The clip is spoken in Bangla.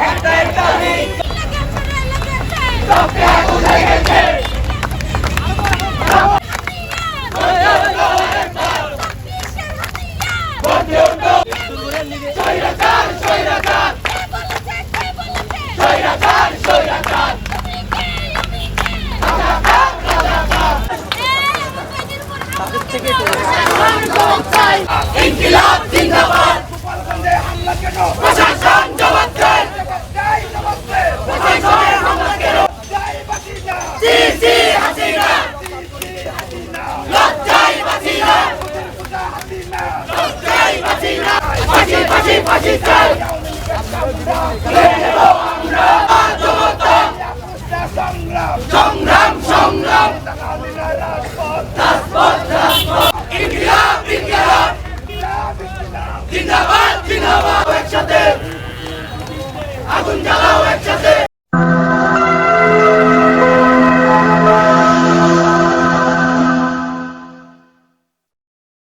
একটাই দাবি সবকে কোথায় গেছে। সংগ্রাম সংগ্রাম ইনকিলাব ইনকিলাব জিন্দাবাদ জিন্দাবাদ একসাথে আগুন জ্বালা